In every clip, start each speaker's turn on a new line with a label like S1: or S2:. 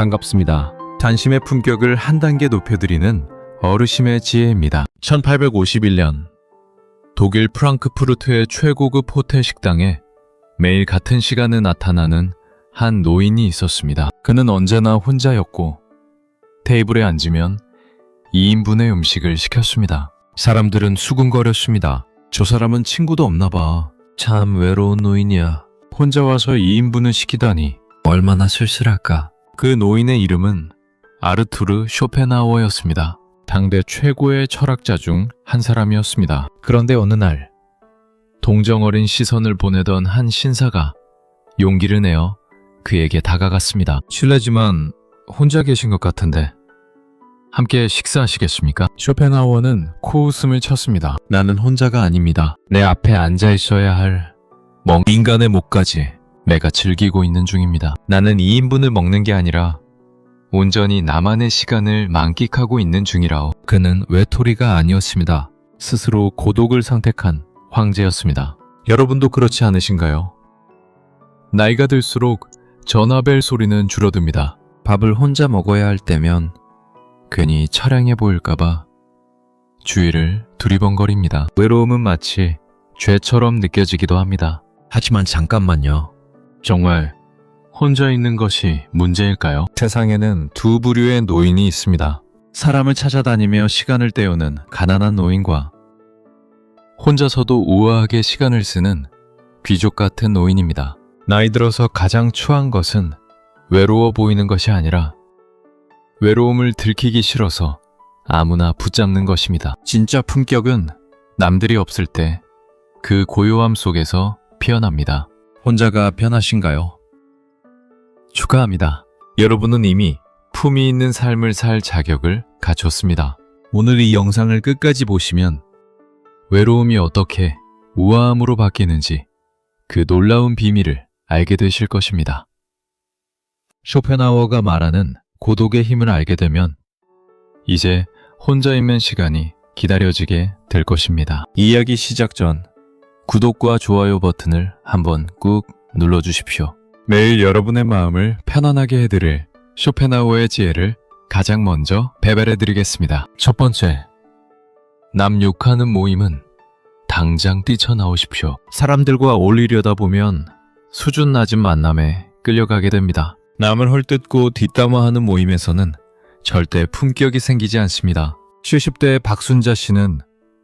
S1: 반갑습니다. 단심의 품격을 한 단계 높여드리는 어르심의 지혜입니다. 1851년 독일 프랑크푸르트의 최고급 호텔 식당에 매일 같은 시간에 나타나는 한 노인이 있었습니다. 그는 언제나 혼자였고 테이블에 앉으면 2인분의 음식을 시켰습니다. 사람들은 수군거렸습니다. 저 사람은 친구도 없나 봐. 참 외로운 노인이야. 혼자 와서 2인분을 시키다니 얼마나 쓸쓸할까. 그 노인의 이름은 아르투르 쇼펜하우어였습니다. 당대 최고의 철학자 중 한 사람이었습니다. 그런데 어느 날 동정어린 시선을 보내던 한 신사가 용기를 내어 그에게 다가갔습니다. 실례지만 혼자 계신 것 같은데 함께 식사하시겠습니까? 쇼펜하우어는 코웃음을 쳤습니다. 나는 혼자가 아닙니다. 내 앞에 앉아 있어야 할 멍 인간의 목까지 내가 즐기고 있는 중입니다. 나는 2인분을 먹는 게 아니라 온전히 나만의 시간을 만끽하고 있는 중이라오. 그는 외톨이가 아니었습니다. 스스로 고독을 선택한 황제였습니다. 여러분도 그렇지 않으신가요? 나이가 들수록 전화벨 소리는 줄어듭니다. 밥을 혼자 먹어야 할 때면 괜히 처량해 보일까봐 주위를 두리번거립니다. 외로움은 마치 죄처럼 느껴지기도 합니다. 하지만 잠깐만요. 정말 혼자 있는 것이 문제일까요? 세상에는 두 부류의 노인이 있습니다. 사람을 찾아다니며 시간을 때우는 가난한 노인과 혼자서도 우아하게 시간을 쓰는 귀족 같은 노인입니다. 나이 들어서 가장 추한 것은 외로워 보이는 것이 아니라 외로움을 들키기 싫어서 아무나 붙잡는 것입니다. 진짜 품격은 남들이 없을 때 그 고요함 속에서 피어납니다. 혼자가 편하신가요? 축하합니다. 여러분은 이미 품이 있는 삶을 살 자격을 갖췄습니다. 오늘 이 영상을 끝까지 보시면 외로움이 어떻게 우아함으로 바뀌는지 그 놀라운 비밀을 알게 되실 것입니다. 쇼펜하워가 말하는 고독의 힘을 알게 되면 이제 혼자 있는 시간이 기다려지게 될 것입니다. 이야기 시작 전 구독과 좋아요 버튼을 한번 꾹 눌러주십시오. 매일 여러분의 마음을 편안하게 해드릴 쇼펜하우어의 지혜를 가장 먼저 배벨해드리겠습니다. 첫 번째, 남 욕하는 모임은 당장 뛰쳐나오십시오. 사람들과 어울리려다 보면 수준 낮은 만남에 끌려가게 됩니다. 남을 헐뜯고 뒷담화하는 모임에서는 절대 품격이 생기지 않습니다. 70대 박순자 씨는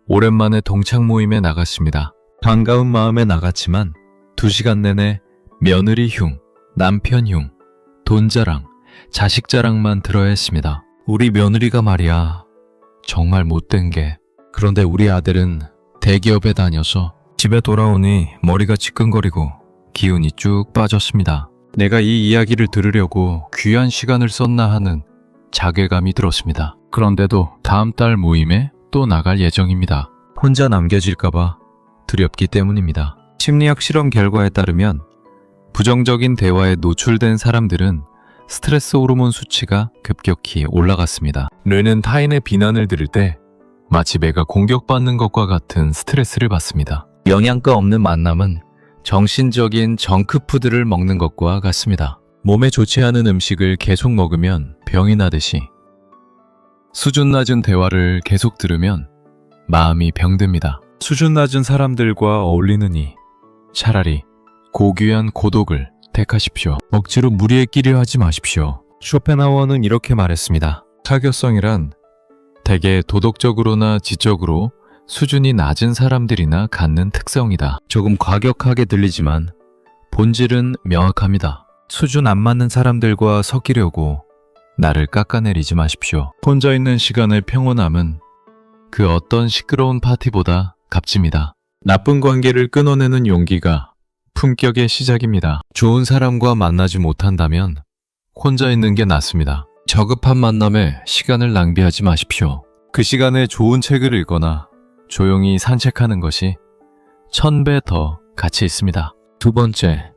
S1: 오랜만에 동창 모임에 나갔습니다. 반가운 마음에 나갔지만 2시간 내내 며느리 흉, 남편 흉, 돈 자랑, 자식 자랑만 들어야 했습니다. 우리 며느리가 말이야. 정말 못된 게. 그런데 우리 아들은 대기업에 다녀서 집에 돌아오니 머리가 지끈거리고 기운이 쭉 빠졌습니다. 내가 이 이야기를 들으려고 귀한 시간을 썼나 하는 자괴감이 들었습니다. 그런데도 다음 달 모임에 또 나갈 예정입니다. 혼자 남겨질까봐 두렵기 때문입니다. 심리학 실험 결과에 따르면 부정적인 대화에 노출된 사람들은 스트레스 호르몬 수치가 급격히 올라갔습니다. 뇌는 타인의 비난을 들을 때 마치 매가 공격받는 것과 같은 스트레스를 받습니다. 영양가 없는 만남은 정신적인 정크푸드를 먹는 것과 같습니다. 몸에 좋지 않은 음식을 계속 먹으면 병이 나듯이 수준 낮은 대화를 계속 들으면 마음이 병듭니다. 수준 낮은 사람들과 어울리느니 차라리 고귀한 고독을 택하십시오. 억지로 무리에 끼려 하지 마십시오. 쇼펜하워는 이렇게 말했습니다. 사교성이란 대개 도덕적으로나 지적으로 수준이 낮은 사람들이나 갖는 특성이다. 조금 과격하게 들리지만 본질은 명확합니다. 수준 안 맞는 사람들과 섞이려고 나를 깎아내리지 마십시오. 혼자 있는 시간의 평온함은 그 어떤 시끄러운 파티보다 값집니다. 나쁜 관계를 끊어내는 용기가 품격의 시작입니다. 좋은 사람과 만나지 못한다면 혼자 있는 게 낫습니다. 저급한 만남에 시간을 낭비하지 마십시오. 그 시간에 좋은 책을 읽거나 조용히 산책하는 것이 천 배 더 가치 있습니다. 두 번째,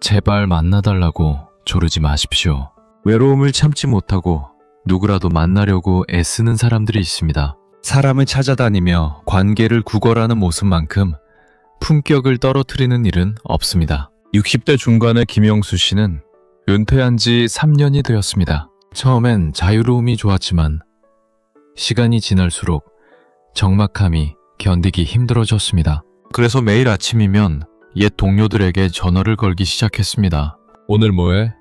S1: 제발 만나달라고 조르지 마십시오. 외로움을 참지 못하고 누구라도 만나려고 애쓰는 사람들이 있습니다. 사람을 찾아다니며 관계를 구걸하는 모습만큼 품격을 떨어뜨리는 일은 없습니다. 60대 중반의 김영수 씨는 은퇴한 지 3년이 되었습니다. 처음엔 자유로움이 좋았지만 시간이 지날수록 적막함이 견디기 힘들어졌습니다. 그래서 매일 아침이면 옛 동료들에게 전화를 걸기 시작했습니다. 오늘 뭐해?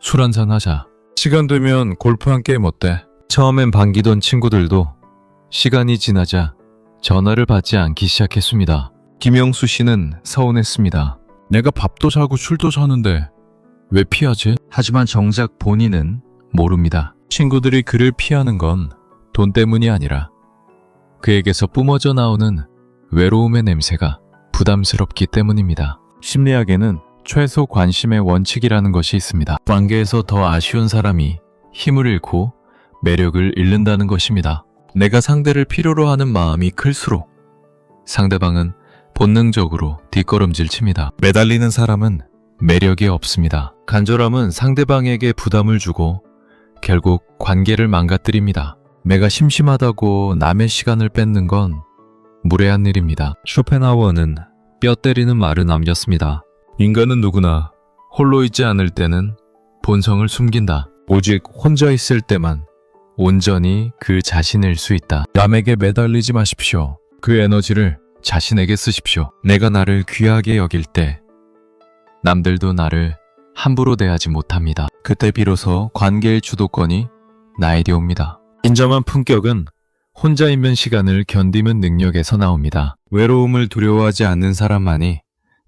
S1: 술 한잔 하자. 시간 되면 골프 한 게임 어때? 처음엔 반기던 친구들도 시간이 지나자 전화를 받지 않기 시작했습니다. 김영수 씨는 서운했습니다. 내가 밥도 사고 술도 사는데 왜 피하지? 하지만 정작 본인은 모릅니다. 친구들이 그를 피하는 건 돈 때문이 아니라 그에게서 뿜어져 나오는 외로움의 냄새가 부담스럽기 때문입니다. 심리학에는 최소 관심의 원칙이라는 것이 있습니다. 관계에서 더 아쉬운 사람이 힘을 잃고 매력을 잃는다는 것입니다. 내가 상대를 필요로 하는 마음이 클수록 상대방은 본능적으로 뒷걸음질 칩니다. 매달리는 사람은 매력이 없습니다. 간절함은 상대방에게 부담을 주고 결국 관계를 망가뜨립니다. 내가 심심하다고 남의 시간을 뺏는 건 무례한 일입니다. 쇼펜하워는 뼈 때리는 말을 남겼습니다. 인간은 누구나 홀로 있지 않을 때는 본성을 숨긴다. 오직 혼자 있을 때만 온전히 그 자신일 수 있다. 남에게 매달리지 마십시오. 그 에너지를 자신에게 쓰십시오. 내가 나를 귀하게 여길 때 남들도 나를 함부로 대하지 못합니다. 그때 비로소 관계의 주도권이 나에게 옵니다. 인정한 품격은 혼자 있는 시간을 견디는 능력에서 나옵니다. 외로움을 두려워하지 않는 사람만이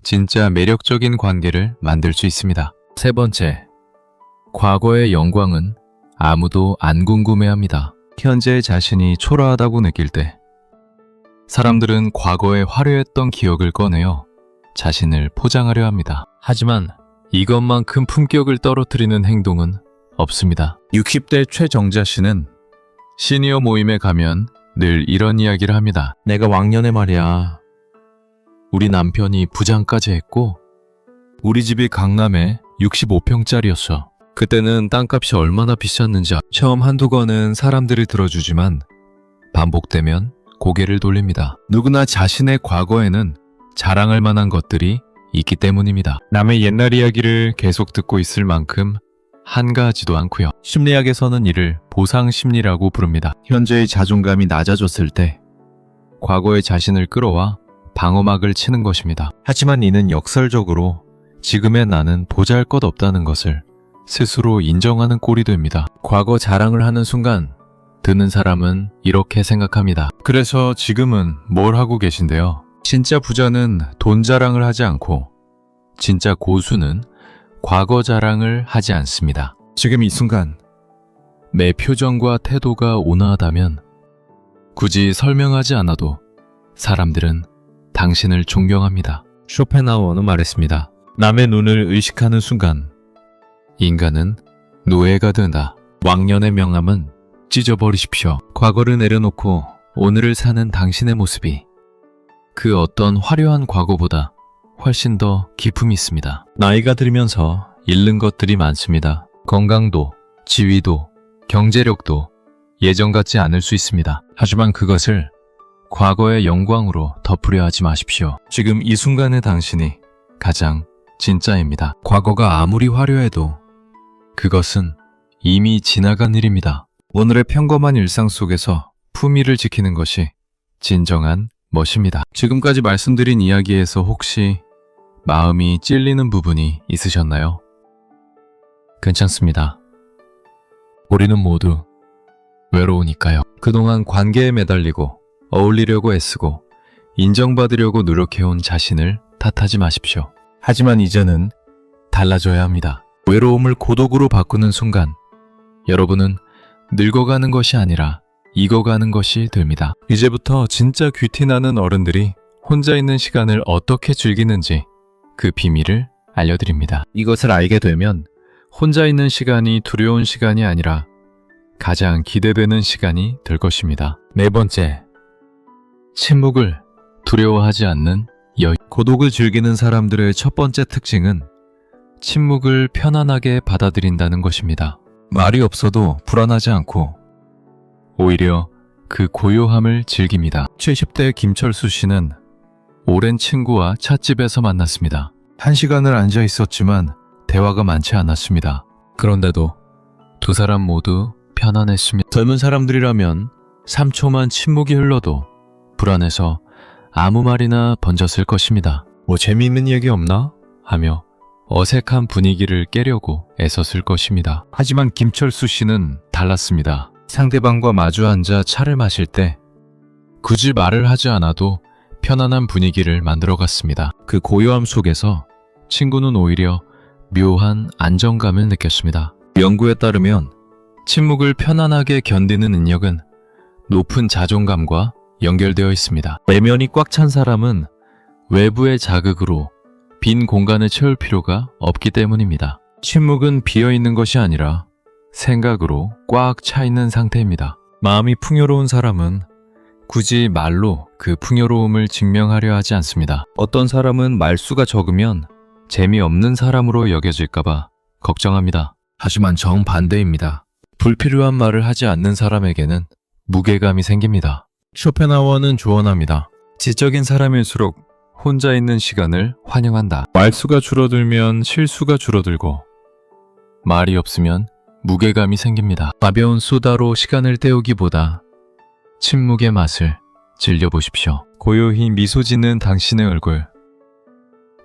S1: 진짜 매력적인 관계를 만들 수 있습니다. 세 번째, 과거의 영광은 아무도 안 궁금해합니다. 현재의 자신이 초라하다고 느낄 때 사람들은 과거에 화려했던 기억을 꺼내어 자신을 포장하려 합니다. 하지만 이것만큼 품격을 떨어뜨리는 행동은 없습니다. 60대 최정자 씨는 시니어 모임에 가면 늘 이런 이야기를 합니다. 내가 왕년에 말이야. 우리 남편이 부장까지 했고 우리 집이 강남에 65평짜리였어. 그때는 땅값이 얼마나 비쌌는지 아- 처음 한두 건은 사람들이 들어주지만 반복되면 고개를 돌립니다. 누구나 자신의 과거에는 자랑할 만한 것들이 있기 때문입니다. 남의 옛날 이야기를 계속 듣고 있을 만큼 한가하지도 않고요. 심리학에서는 이를 보상 심리라고 부릅니다. 현재의 자존감이 낮아졌을 때 과거의 자신을 끌어와 방어막을 치는 것입니다. 하지만 이는 역설적으로 지금의 나는 보잘 것 없다는 것을 스스로 인정하는 꼴이 됩니다. 과거 자랑을 하는 순간 듣는 사람은 이렇게 생각합니다. 그래서 지금은 뭘 하고 계신데요? 진짜 부자는 돈 자랑을 하지 않고 진짜 고수는 과거 자랑을 하지 않습니다. 지금 이 순간 내 표정과 태도가 온화하다면 굳이 설명하지 않아도 사람들은 당신을 존경합니다. 쇼펜하우어는 말했습니다. 남의 눈을 의식하는 순간 인간은 노예가 된다. 왕년의 명함은 찢어버리십시오. 과거를 내려놓고 오늘을 사는 당신의 모습이 그 어떤 화려한 과거보다 훨씬 더 기품이 있습니다. 나이가 들면서 잃는 것들이 많습니다. 건강도, 지위도, 경제력도 예전 같지 않을 수 있습니다. 하지만 그것을 과거의 영광으로 덮으려 하지 마십시오. 지금 이 순간의 당신이 가장 진짜입니다. 과거가 아무리 화려해도 그것은 이미 지나간 일입니다. 오늘의 평범한 일상 속에서 품위를 지키는 것이 진정한 멋입니다. 지금까지 말씀드린 이야기에서 혹시 마음이 찔리는 부분이 있으셨나요? 괜찮습니다. 우리는 모두 외로우니까요. 그동안 관계에 매달리고 어울리려고 애쓰고 인정받으려고 노력해온 자신을 탓하지 마십시오. 하지만 이제는 달라져야 합니다. 외로움을 고독으로 바꾸는 순간 여러분은 늙어가는 것이 아니라 익어가는 것이 됩니다. 이제부터 진짜 귀티나는 어른들이 혼자 있는 시간을 어떻게 즐기는지 그 비밀을 알려드립니다. 이것을 알게 되면 혼자 있는 시간이 두려운 시간이 아니라 가장 기대되는 시간이 될 것입니다. 네 번째, 침묵을 두려워하지 않는 여 고독을 즐기는 사람들의 첫 번째 특징은 침묵을 편안하게 받아들인다는 것입니다. 말이 없어도 불안하지 않고 오히려 그 고요함을 즐깁니다. 70대 김철수 씨는 오랜 친구와 찻집에서 만났습니다. 한 시간을 앉아 있었지만 대화가 많지 않았습니다. 그런데도 두 사람 모두 편안했습니다. 젊은 사람들이라면 3초만 침묵이 흘러도 불안해서 아무 말이나 번졌을 것입니다. 뭐 재미있는 얘기 없나? 하며 어색한 분위기를 깨려고 애썼을 것입니다. 하지만 김철수 씨는 달랐습니다. 상대방과 마주 앉아 차를 마실 때 굳이 말을 하지 않아도 편안한 분위기를 만들어 갔습니다. 그 고요함 속에서 친구는 오히려 묘한 안정감을 느꼈습니다. 연구에 따르면 침묵을 편안하게 견디는 능력은 높은 자존감과 연결되어 있습니다. 내면이 꽉 찬 사람은 외부의 자극으로 빈 공간을 채울 필요가 없기 때문입니다. 침묵은 비어 있는 것이 아니라 생각으로 꽉 차 있는 상태입니다. 마음이 풍요로운 사람은 굳이 말로 그 풍요로움을 증명하려 하지 않습니다. 어떤 사람은 말수가 적으면 재미없는 사람으로 여겨질까봐 걱정합니다. 하지만 정반대입니다. 불필요한 말을 하지 않는 사람에게는 무게감이 생깁니다. 쇼펜하워는 조언합니다. 지적인 사람일수록 혼자 있는 시간을 환영한다. 말수가 줄어들면 실수가 줄어들고 말이 없으면 무게감이 생깁니다. 가벼운 수다로 시간을 때우기보다 침묵의 맛을 즐겨보십시오. 고요히 미소 짓는 당신의 얼굴.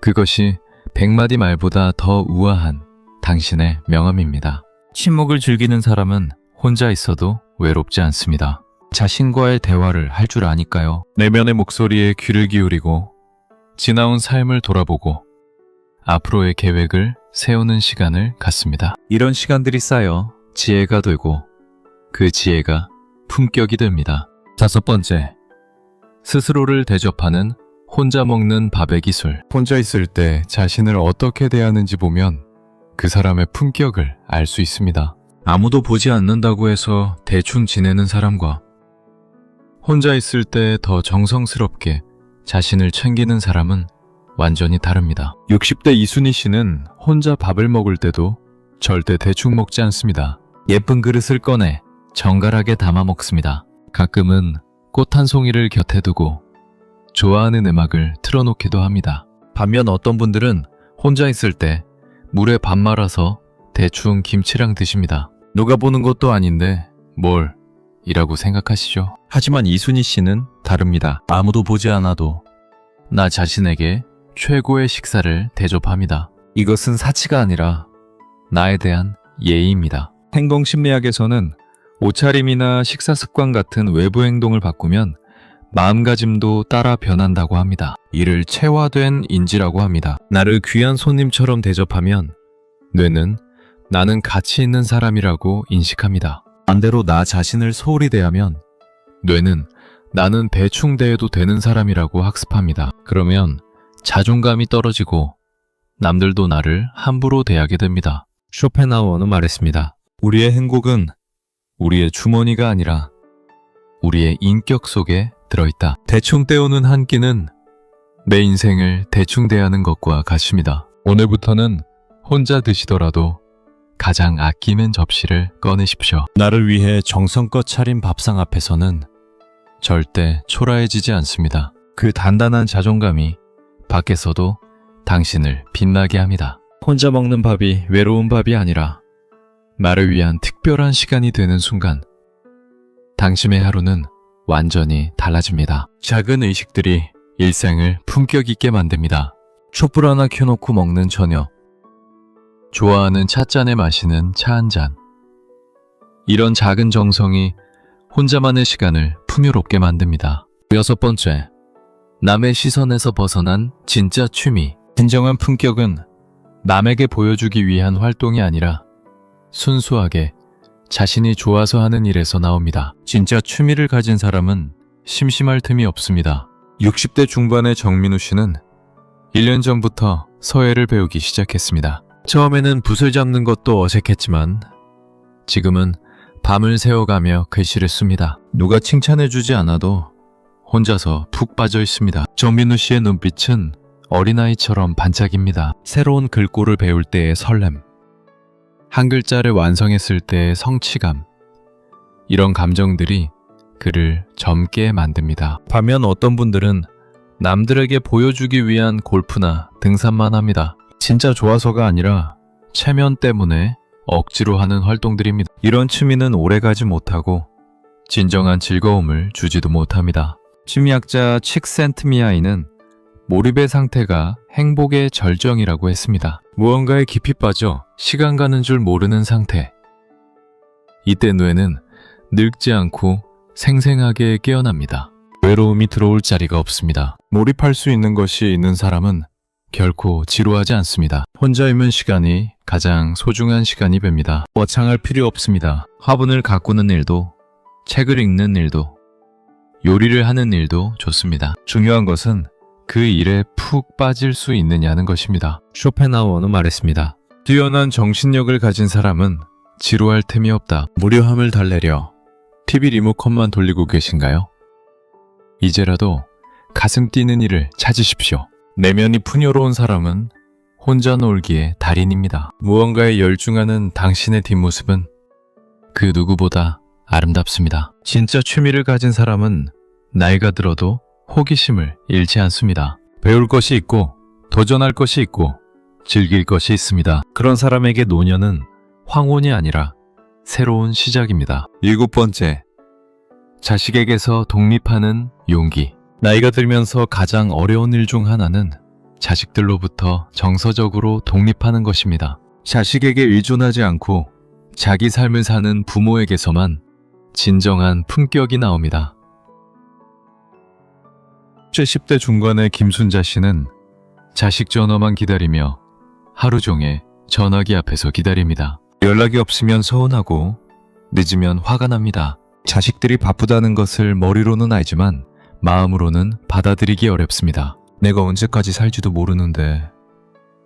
S1: 그것이 백마디 말보다 더 우아한 당신의 명함입니다. 침묵을 즐기는 사람은 혼자 있어도 외롭지 않습니다. 자신과의 대화를 할 줄 아니까요. 내면의 목소리에 귀를 기울이고 지나온 삶을 돌아보고 앞으로의 계획을 세우는 시간을 갖습니다. 이런 시간들이 쌓여 지혜가 되고 그 지혜가 품격이 됩니다. 다섯 번째, 스스로를 대접하는 혼자 먹는 밥의 기술. 혼자 있을 때 자신을 어떻게 대하는지 보면 그 사람의 품격을 알 수 있습니다. 아무도 보지 않는다고 해서 대충 지내는 사람과 혼자 있을 때 더 정성스럽게 자신을 챙기는 사람은 완전히 다릅니다. 60대 이순희 씨는 혼자 밥을 먹을 때도 절대 대충 먹지 않습니다. 예쁜 그릇을 꺼내 정갈하게 담아 먹습니다. 가끔은 꽃 한 송이를 곁에 두고 좋아하는 음악을 틀어놓기도 합니다. 반면 어떤 분들은 혼자 있을 때 물에 밥 말아서 대충 김치랑 드십니다. 누가 보는 것도 아닌데 뭘 이라고 생각하시죠? 하지만 이순희 씨는 다릅니다. 아무도 보지 않아도 나 자신에게 최고의 식사를 대접합니다. 이것은 사치가 아니라 나에 대한 예의입니다. 행동 심리학에서는 옷차림이나 식사 습관 같은 외부 행동을 바꾸면 마음가짐도 따라 변한다고 합니다. 이를 체화된 인지라고 합니다. 나를 귀한 손님처럼 대접하면 뇌는 나는 가치 있는 사람이라고 인식합니다. 반대로 나 자신을 소홀히 대하면 뇌는 나는 대충 대해도 되는 사람이라고 학습합니다. 그러면 자존감이 떨어지고 남들도 나를 함부로 대하게 됩니다. 쇼펜하우어는 말했습니다. 우리의 행복은 우리의 주머니가 아니라 우리의 인격 속에 들어있다. 대충 때우는 한 끼는 내 인생을 대충 대하는 것과 같습니다. 오늘부터는 혼자 드시더라도 가장 아끼는 접시를 꺼내십시오. 나를 위해 정성껏 차린 밥상 앞에서는 절대 초라해지지 않습니다. 그 단단한 자존감이 밖에서도 당신을 빛나게 합니다. 혼자 먹는 밥이 외로운 밥이 아니라 나를 위한 특별한 시간이 되는 순간 당신의 하루는 완전히 달라집니다. 작은 의식들이 일생을 품격 있게 만듭니다. 촛불 하나 켜놓고 먹는 저녁. 좋아하는 찻잔에 마시는 차 한 잔. 이런 작은 정성이 혼자만의 시간을 풍요롭게 만듭니다. 여섯 번째. 남의 시선에서 벗어난 진짜 취미. 진정한 품격은 남에게 보여주기 위한 활동이 아니라 순수하게 자신이 좋아서 하는 일에서 나옵니다. 진짜 취미를 가진 사람은 심심할 틈이 없습니다. 60대 중반의 정민우 씨는 1년 전부터 서예를 배우기 시작했습니다. 처음에는 붓을 잡는 것도 어색했지만 지금은 밤을 새워가며 글씨를 씁니다. 누가 칭찬해주지 않아도 혼자서 푹 빠져 있습니다. 정민우 씨의 눈빛은 어린아이처럼 반짝입니다. 새로운 글꼴을 배울 때의 설렘, 한 글자를 완성했을 때의 성취감, 이런 감정들이 그를 젊게 만듭니다. 반면 어떤 분들은 남들에게 보여주기 위한 골프나 등산만 합니다. 진짜 좋아서가 아니라 체면 때문에 억지로 하는 활동들입니다. 이런 취미는 오래가지 못하고 진정한 즐거움을 주지도 못합니다. 심리학자 칙센트미아이는 몰입의 상태가 행복의 절정이라고 했습니다. 무언가에 깊이 빠져 시간 가는 줄 모르는 상태. 이때 뇌는 늙지 않고 생생하게 깨어납니다. 외로움이 들어올 자리가 없습니다. 몰입할 수 있는 것이 있는 사람은 결코 지루하지 않습니다. 혼자 있는 시간이 가장 소중한 시간이 됩니다. 거창할 필요 없습니다. 화분을 가꾸는 일도, 책을 읽는 일도, 요리를 하는 일도 좋습니다. 중요한 것은 그 일에 푹 빠질 수 있느냐는 것입니다. 쇼펜하우어는 말했습니다. 뛰어난 정신력을 가진 사람은 지루할 틈이 없다. 무료함을 달래려 TV 리모컨만 돌리고 계신가요? 이제라도 가슴 뛰는 일을 찾으십시오. 내면이 풍요로운 사람은 혼자 놀기에 달인입니다. 무언가에 열중하는 당신의 뒷모습은 그 누구보다 아름답습니다. 진짜 취미를 가진 사람은 나이가 들어도 호기심을 잃지 않습니다. 배울 것이 있고 도전할 것이 있고 즐길 것이 있습니다. 그런 사람에게 노년은 황혼이 아니라 새로운 시작입니다. 일곱 번째, 자식에게서 독립하는 용기. 나이가 들면서 가장 어려운 일 중 하나는 자식들로부터 정서적으로 독립하는 것입니다. 자식에게 의존하지 않고 자기 삶을 사는 부모에게서만 진정한 품격이 나옵니다. 70대 중반의 김순자 씨는 자식 전화만 기다리며 하루 종일 전화기 앞에서 기다립니다. 연락이 없으면 서운하고 늦으면 화가 납니다. 자식들이 바쁘다는 것을 머리로는 알지만 마음으로는 받아들이기 어렵습니다. 내가 언제까지 살지도 모르는데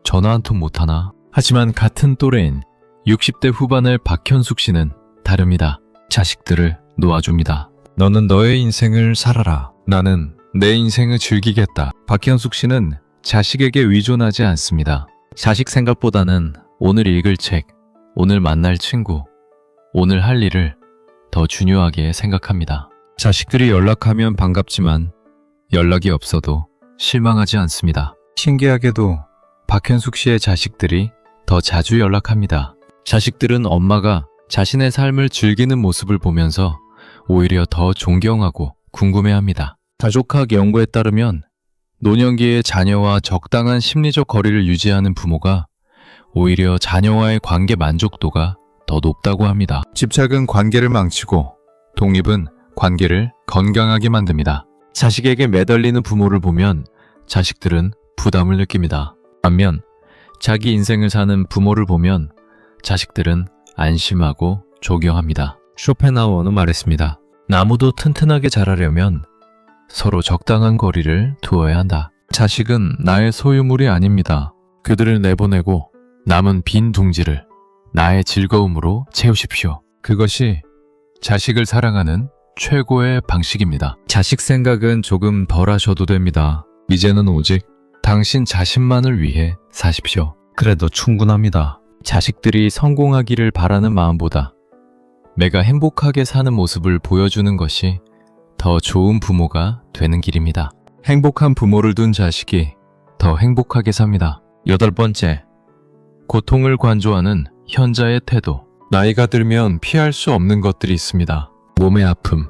S1: 전화 한 통 못하나? 하지만 같은 또래인 60대 후반의 박현숙 씨는 다릅니다. 자식들을 놓아줍니다. 너는 너의 인생을 살아라. 나는 내 인생을 즐기겠다. 박현숙 씨는 자식에게 의존하지 않습니다. 자식 생각보다는 오늘 읽을 책, 오늘 만날 친구, 오늘 할 일을 더 중요하게 생각합니다. 자식들이 연락하면 반갑지만 연락이 없어도 실망하지 않습니다. 신기하게도 박현숙 씨의 자식들이 더 자주 연락합니다. 자식들은 엄마가 자신의 삶을 즐기는 모습을 보면서 오히려 더 존경하고 궁금해합니다. 가족학 연구에 따르면 노년기의 자녀와 적당한 심리적 거리를 유지하는 부모가 오히려 자녀와의 관계 만족도가 더 높다고 합니다. 집착은 관계를 망치고 독립은 관계를 건강하게 만듭니다. 자식에게 매달리는 부모를 보면 자식들은 부담을 느낍니다. 반면 자기 인생을 사는 부모를 보면 자식들은 안심하고 존경합니다. 쇼펜하우어는 말했습니다. 나무도 튼튼하게 자라려면 서로 적당한 거리를 두어야 한다. 자식은 나의 소유물이 아닙니다. 그들을 내보내고 남은 빈 둥지를 나의 즐거움으로 채우십시오. 그것이 자식을 사랑하는 최고의 방식입니다. 자식 생각은 조금 덜 하셔도 됩니다. 이제는 오직 당신 자신만을 위해 사십시오. 그래도 충분합니다. 자식들이 성공하기를 바라는 마음보다 내가 행복하게 사는 모습을 보여주는 것이 더 좋은 부모가 되는 길입니다. 행복한 부모를 둔 자식이 더 행복하게 삽니다. 여덟 번째, 고통을 관조하는 현자의 태도. 나이가 들면 피할 수 없는 것들이 있습니다. 몸의 아픔,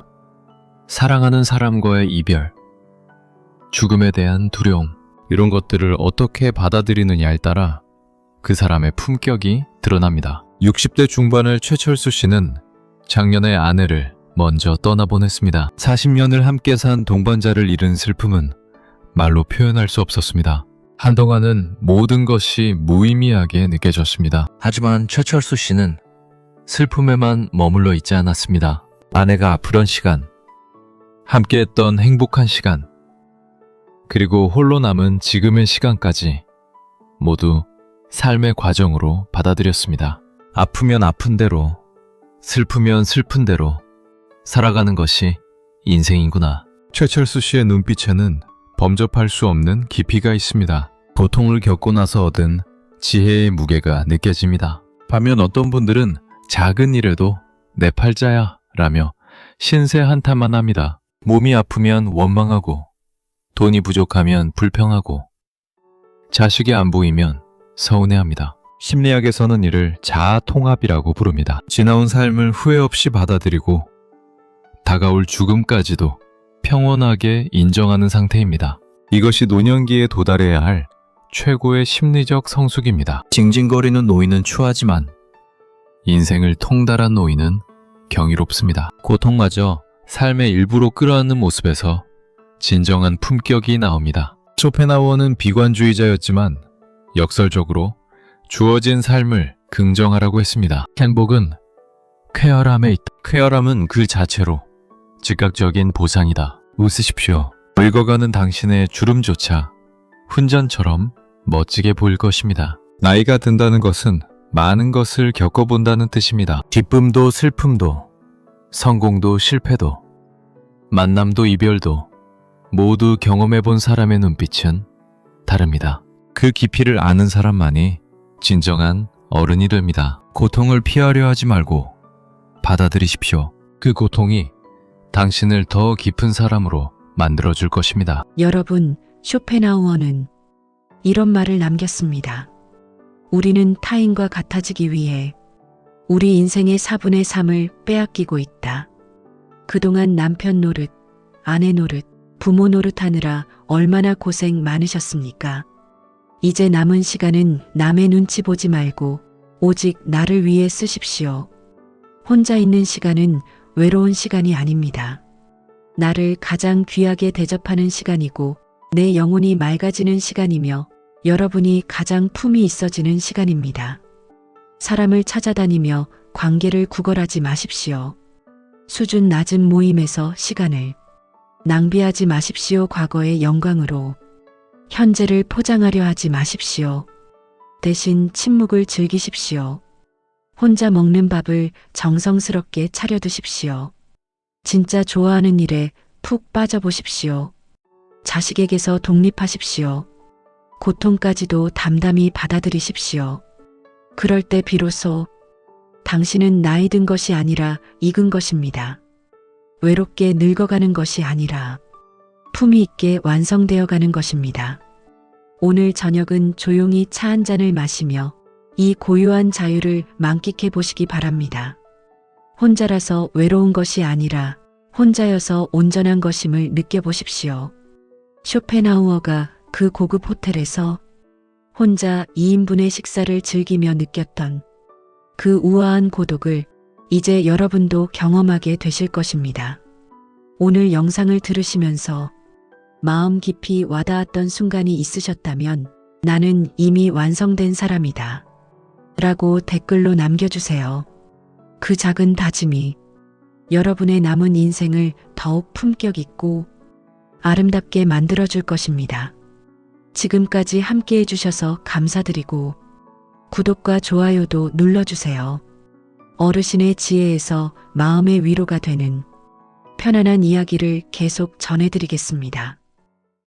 S1: 사랑하는 사람과의 이별, 죽음에 대한 두려움, 이런 것들을 어떻게 받아들이느냐에 따라 그 사람의 품격이 드러납니다. 60대 중반의 최철수 씨는 작년에 아내를 먼저 떠나보냈습니다. 40년을 함께 산 동반자를 잃은 슬픔은 말로 표현할 수 없었습니다. 한동안은 모든 것이 무의미하게 느껴졌습니다. 하지만 최철수 씨는 슬픔에만 머물러 있지 않았습니다. 아내가 아프던 시간, 함께했던 행복한 시간, 그리고 홀로 남은 지금의 시간까지 모두 삶의 과정으로 받아들였습니다. 아프면 아픈 대로, 슬프면 슬픈 대로 살아가는 것이 인생이구나. 최철수 씨의 눈빛에는 범접할 수 없는 깊이가 있습니다. 고통을 겪고 나서 얻은 지혜의 무게가 느껴집니다. 반면 어떤 분들은 작은 일에도 내 팔자야 라며 신세 한탄만 합니다. 몸이 아프면 원망하고 돈이 부족하면 불평하고 자식이 안 보이면 서운해합니다. 심리학에서는 이를 자아 통합이라고 부릅니다. 지나온 삶을 후회 없이 받아들이고 다가올 죽음까지도 평온하게 인정하는 상태입니다. 이것이 노년기에 도달해야 할 최고의 심리적 성숙입니다. 징징거리는 노인은 추하지만 인생을 통달한 노인은 경이롭습니다. 고통마저 삶의 일부로 끌어안는 모습에서 진정한 품격이 나옵니다. 쇼펜하우어는 비관주의자였지만 역설적으로 주어진 삶을 긍정하라고 했습니다. 행복은 쾌활함에 있다. 쾌활함은 그 자체로 즉각적인 보상이다. 웃으십시오. 늙어가는 당신의 주름조차 훈전처럼 멋지게 보일 것입니다. 나이가 든다는 것은 많은 것을 겪어본다는 뜻입니다. 기쁨도 슬픔도, 성공도 실패도, 만남도 이별도 모두 경험해본 사람의 눈빛은 다릅니다. 그 깊이를 아는 사람만이 진정한 어른이 됩니다. 고통을 피하려 하지 말고 받아들이십시오. 그 고통이 당신을 더 깊은 사람으로 만들어줄 것입니다.
S2: 여러분, 쇼펜하우어는 이런 말을 남겼습니다. 우리는 타인과 같아지기 위해 우리 인생의 4분의 3을 빼앗기고 있다. 그동안 남편 노릇, 아내 노릇, 부모 노릇하느라 얼마나 고생 많으셨습니까? 이제 남은 시간은 남의 눈치 보지 말고 오직 나를 위해 쓰십시오. 혼자 있는 시간은 외로운 시간이 아닙니다. 나를 가장 귀하게 대접하는 시간이고 내 영혼이 맑아지는 시간이며 여러분이 가장 품이 있어지는 시간입니다. 사람을 찾아다니며 관계를 구걸하지 마십시오. 수준 낮은 모임에서 시간을 낭비하지 마십시오. 과거의 영광으로 현재를 포장하려 하지 마십시오. 대신 침묵을 즐기십시오. 혼자 먹는 밥을 정성스럽게 차려 드십시오. 진짜 좋아하는 일에 푹 빠져보십시오. 자식에게서 독립하십시오. 고통까지도 담담히 받아들이십시오. 그럴 때 비로소 당신은 나이 든 것이 아니라 익은 것입니다. 외롭게 늙어가는 것이 아니라 품위 있게 완성되어 가는 것입니다. 오늘 저녁은 조용히 차 한 잔을 마시며 이 고요한 자유를 만끽해 보시기 바랍니다. 혼자라서 외로운 것이 아니라 혼자여서 온전한 것임을 느껴보십시오. 쇼펜하우어가 그 고급 호텔에서 혼자 2인분의 식사를 즐기며 느꼈던 그 우아한 고독을 이제 여러분도 경험하게 되실 것입니다. 오늘 영상을 들으시면서 마음 깊이 와닿았던 순간이 있으셨다면 나는 이미 완성된 사람이다. 라고 댓글로 남겨주세요. 그 작은 다짐이 여러분의 남은 인생을 더욱 품격 있고 아름답게 만들어줄 것입니다. 지금까지 함께 해주셔서 감사드리고 구독과 좋아요도 눌러주세요. 어르신의 지혜에서 마음의 위로가 되는 편안한 이야기를 계속 전해드리겠습니다.